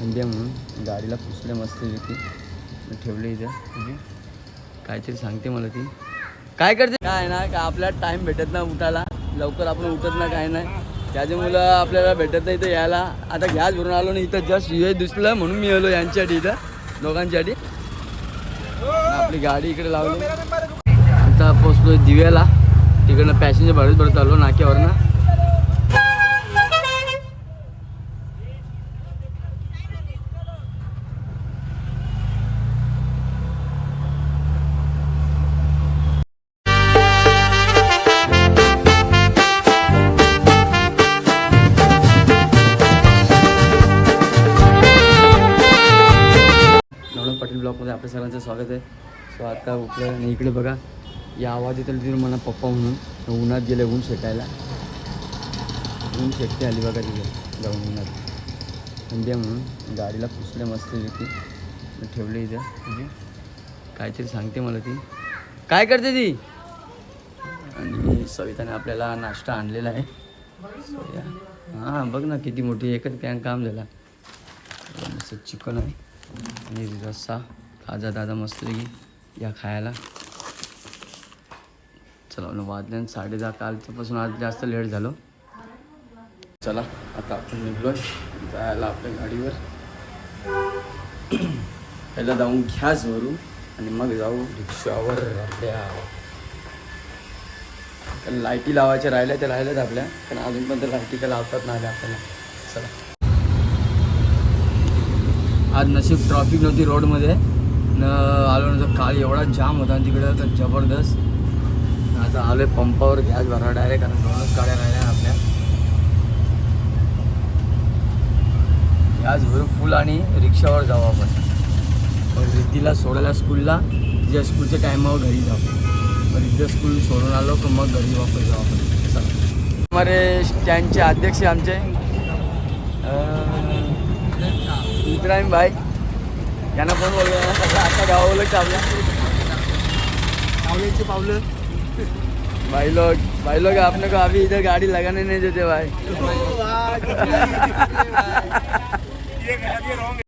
थंडी आहे म्हणून गाडीला पुसले मस्त की ठेवले इथं. म्हणजे काहीतरी सांगते मला ती. काय करते? काय ना का आपल्याला टाईम भेटत ना उठायला. लवकर आपण उठत ना काय नाही. त्याच्यामुळं आपल्याला भेटत नाही इथं यायला. आता गॅस भरून आलो ना इथं जस्ट युए दिसलं म्हणून मी आलो यांच्यासाठी इथं दोघांच्यासाठी. आपली गाडी इकडे लावली. आता पोचलो दिव्याला. तिकडनं पॅसेंजर भरत भरत आलो नाक्यावरनं. आपल्या सगळ्यांचं स्वागत आहे. सो आता उठलं आणि इकडे बघा या आवाज येतो तिथून मला पप्पा म्हणून उन्हात गेले ऊन शेकायला. ऊन शेकते आली बघा तिथे जाऊन उन्हात. थंडी म्हणून गाडीला पुसले मस्त ती मी ठेवले इथं. म्हणजे काहीतरी सांगते मला ती. काय करते ती? आणि सविताने आपल्याला नाश्ता आणलेला आहे. हां बघ ना किती मोठी एकच कॅन काम झाला. मस्त चिकन आहे आणि रस्सा. आजा दादा मस्त या खायला. चला ना वाजल्या साडे दहा कालच्यापासून आज जास्त लेट झालो. चला आता आपण निघलोय जायला आपल्या गाडीवर. पहिला जाऊन घ्यास भरू आणि मग जाऊ रिक्षावर आपल्या. लाईटी लावायच्या राहिल्या त्या राहिल्यात आपल्या. पण अजून पण त्या लाईटी काय लावतात नाही आल्या आपल्याला. चला. आज नशीब ट्रॉफिक नव्हती रोडमध्ये न आलो नव्हतं काल एवढा जाम होता आणि तिकडं तर जबरदस्त. आता आलो आहे पंपावर गॅस भरा डायरेक्ट कारण दोनच गाड्या राहिल्या आपल्या. गॅस भरू फुल आणि रिक्षावर जाऊ आपण. मग रिद्धीला सोडायला स्कूलला तिच्या स्कूलच्या टायमावर घरी जाऊ. मग रिद्धी स्कूल सोडून आलो की मग घरी वापस जाऊ आपण. चला. हमारे स्टँडचे अध्यक्ष आमचे इब्राहिम भाई. यांना बोलतो सगळं आता गावाला चावल्या चावल्याची पावलं. भाई लोग भाई लोग आपने को अभी इधर गाड़ी लगाने नहीं देते भाई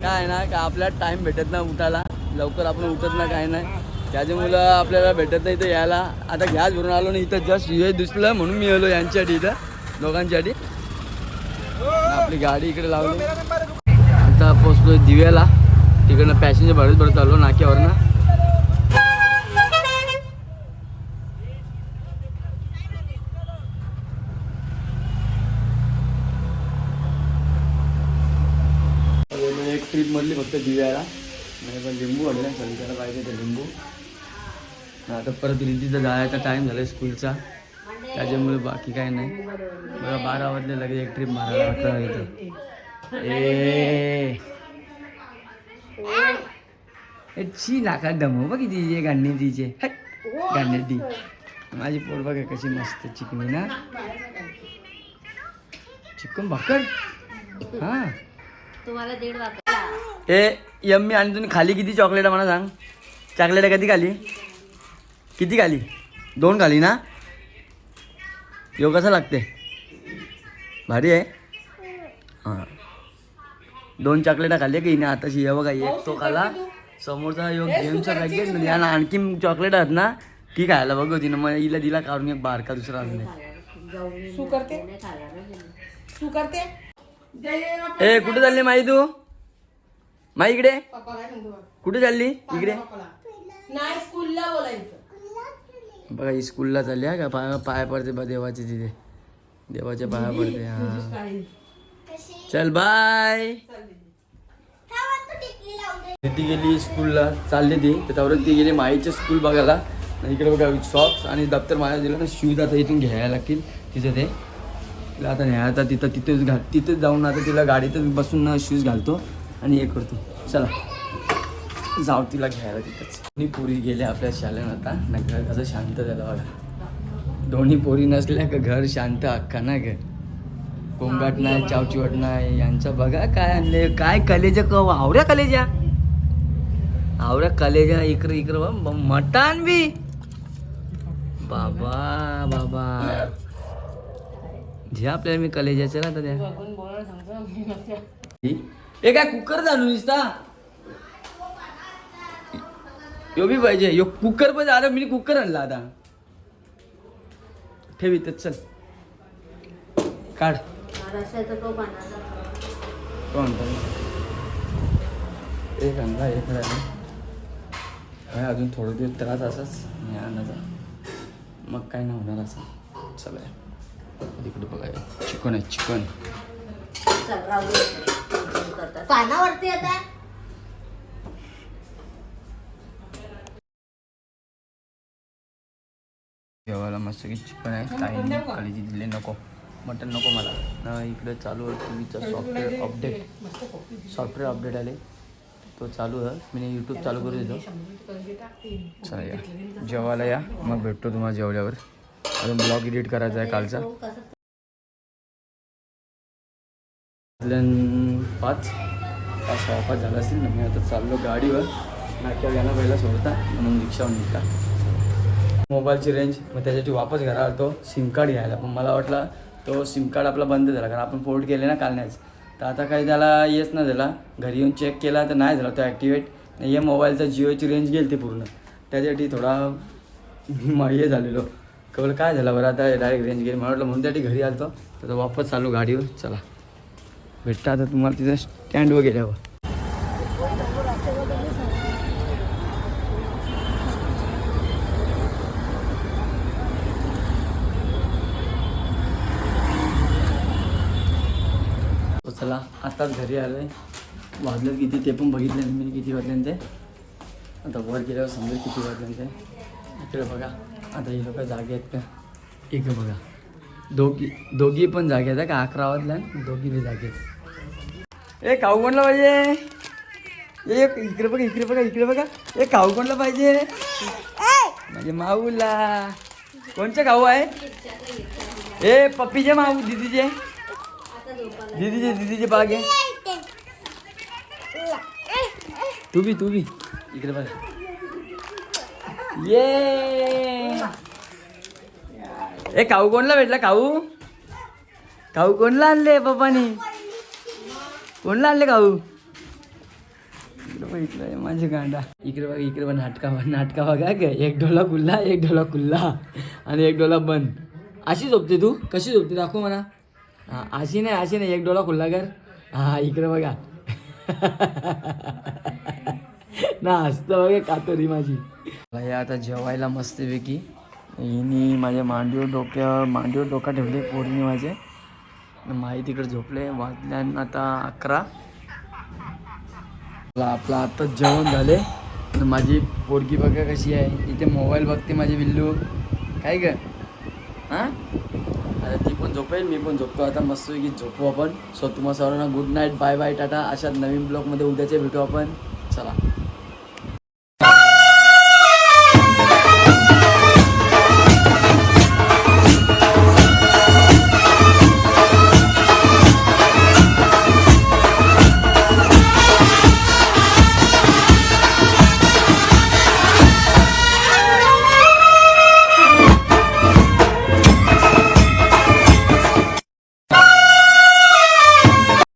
काय ना का आपल्याला टाइम भेटत ना उठायला. लवकर आपण उठत ना काय नाही. त्याच्यामुळं आपल्याला भेटत नाही इथं यायला. आता गॅस भरून आलो ना इथं जस्ट युए दिसलं म्हणून मी आलो यांच्यासाठी इथं दोघांसाठी आपली गाडी इकडे लावली. आता पोचलोय दिव्याला. तिकडनं पॅसेंजर भरत भरत आलो नाक्यावरनं. म्हणजे एक ट्रीप मधली फक्त दिव्याला. नाही पण लिंबू आणलं संध्याला पाहिजे ते लिंबू. आता परत रिद्धीचा जायचा टाईम झाला स्कूलचा त्याच्यामुळे बाकी काय नाही. बघा बारा वाजले लगेच एक ट्रिप मारायला अकरा इथं. ए! ए, ची नाका दमो बघ किती तिचे गांडी तिचे गांडी ती माझी पोर बघा कशी मस्त चिकनी ना. चिकन भाकर? हा. तुम्हाला दीड वाजता ए यम्मी आणि तुम्ही खाली किती चॉकलेट मला सांग. चॉकलेट कधी खाली? किती खाली? दोन खाली ना? यो कसं लागते? भारी आहे? हां. दोन चॉकलेटा खाल्ले की ना आताशी हे बघा एक तो खाला. समोरचा यो गेमचा पॅकेट ना यानं आणखी चॉकलेट आहेत ना ती खायला बघ होती ना मग हिला दिला काढून एक बारका दुसरा. तू करते. तू करते. ए कुठे चालली माई तू? माई इकडे. कुठे चालली? इकडे? पप्पाला. नाही स्कूलला बोलायचं. बघा ही स्कूलला चालली हा का? पाय पाय पडते बा देवाचे तिथे. देवाच्या पाया पडते हा. चल बाय ती गेली स्कूलला चालली ती. त्याच्यावर ती गेली माईच्या स्कूल बघायला. इकडे बघा सॉक्स आणि दप्तर माझ्या दिलं ना शूज आता इथून घ्यायला लागतील. तिचं ते. तिला आता न्यायचा तिथं तिथेच घाल तिथेच जाऊन आता तिला गाडीतच बसून ना शूज घालतो आणि हे करतो. चला. जाऊ तिला घ्यायला तिथंच. दोन्ही पोरी गेल्या आपल्या शाळेनं आता. ना घर कसं शांत झालं बघा. दोन्ही पोरी नसल्या का घर शांत अख्खा ना घर? कोंगाट नाही चावचिवट नाही यांचं बघा काय आणले. काय कलेजा क? आवऱ्या कलेजा? आवऱ्या कलेजा इकडं इकडं बा, मटण बी. बाबा बाबा. जे आपल्याला मी कलेजाचे ना तर एक हे? काय कुकर जाणून दिसता यो बी पाहिजे. यो कुकर पण आलं मी कुकर आणला आता. ठेवी तर चल. काढ. महाराष्ट्राचा तो एक अंधा एक राहिला काय अजून थोडं दिवस त्रास असाच. नाही अन्नाचा मग काय नाही होणार असं. चला. तिकडे बघाय चिकन आहे चिकन. करतात. पानावरती आता. जेवायला मस्त की चिकन आहे. ताईंनी काळजी दिली नको. मटन नको मला. न इकडे चालू आहे टी व्हीचं सॉफ्टवेअर अपडेट सॉफ्टवेअर अपडेट आले. तो चालू आहे. मी यूट्यूब चालू करू देतो. चला या. जेवायला या. मग भेटतो तुम्हाला जेवल्यावर. अजून ब्लॉग एडिट करायचा आहे कालचा. पाच. पाच सहा पाच झाला असेल ना. मी आता चाललो गाडीवर. नाक्या घ्यायला पहिला सोडता. म्हणून रिक्षावर निघता. मोबाईलची रेंज मग त्याच्यासाठी वापस घरा आलतो. सिम कार्ड घ्यायला. पण मला वाटलं तो सिम कार्ड आपला बंद झाला कारण आपण पोर्ट केले ना कालण्याच तर आता काही त्याला येच ना झाला. घरी येऊन चेक केला तर नाही झाला तो ॲक्टिवेट या मोबाईलचा जिओची रेंज गेली ती पूर्ण. त्याच्यासाठी थोडा म- हे झालेलो. कवल काय झालं बरं आता डायरेक्ट रेंज गेली. मला वाटलं म्हणून त्यासाठी घरी आलतो. तर तो वापस चालू गाडीवर. चला. भेटतं आता तुम्हाला तिथं स्टँड वगैरे हवं. आत्ताच घरी आलो आहे वाजलं किती ते पण बघितले मी किती वाजले ते. आता वर गेल्यावर समजेल किती वाजले ते. इकडे बघा. आता ही लोक जागे आहेत का? इकडे बघा. दोघी दोघी पण जागे आहेत का? अकरा वाजल्या दोघी बी जागे आहेत. ए खाऊ कोणला पाहिजे? ए इकडे बघा इकडे बघा इकडे बघा. ए खाऊ कोणला पाहिजे? म्हणजे माऊला. कोणचं खाऊ आहे? ए पप्पीचे माऊ दीदीचे. दीदीचे दीदीचे बाग आहे तू बी तू बी इकडे बघा ये। ए खाऊ कोणला भेटला खाऊ खाऊ कोणला आणले पप्पानी? कोणला आणले खाऊ इकडे बघ, माझी गांडा. इकडे बघा इकडे बघ नाटका नाटका बघा काय? एक डोला खुल्ला एक डोला खुल्ला आणि एक डोला बंद. अशी झोपते तू? कशी झोपते? दाखव म्हणा हां अशी नाही अशी नाही. एक डोळा खुल्ला कर. हा इकडे बघा. ना असतं बघा कातरी माझी. भाई आता जेवायला मस्तपैकी. हिनी माझ्या मांडीवर डोक्यावर मांडीवर डोका ठेवले पोरीने माझे. माई तिकडे झोपले. वाजल्यान आता अकरा. आपलं आपलं जेवण झाले. तर माझी पोरगी बघा कशी आहे. इथे मोबाईल बघते माझी विल्लू. काय ग? हां? ती पण झोपेल मी पण झोपतो. आता मस्त की झोपू आपण. सो तुम्हाला सर्वांना good night bye bye tata. अशाच नवीन ब्लॉगमध्ये उद्याचे भेटू आपण. चला.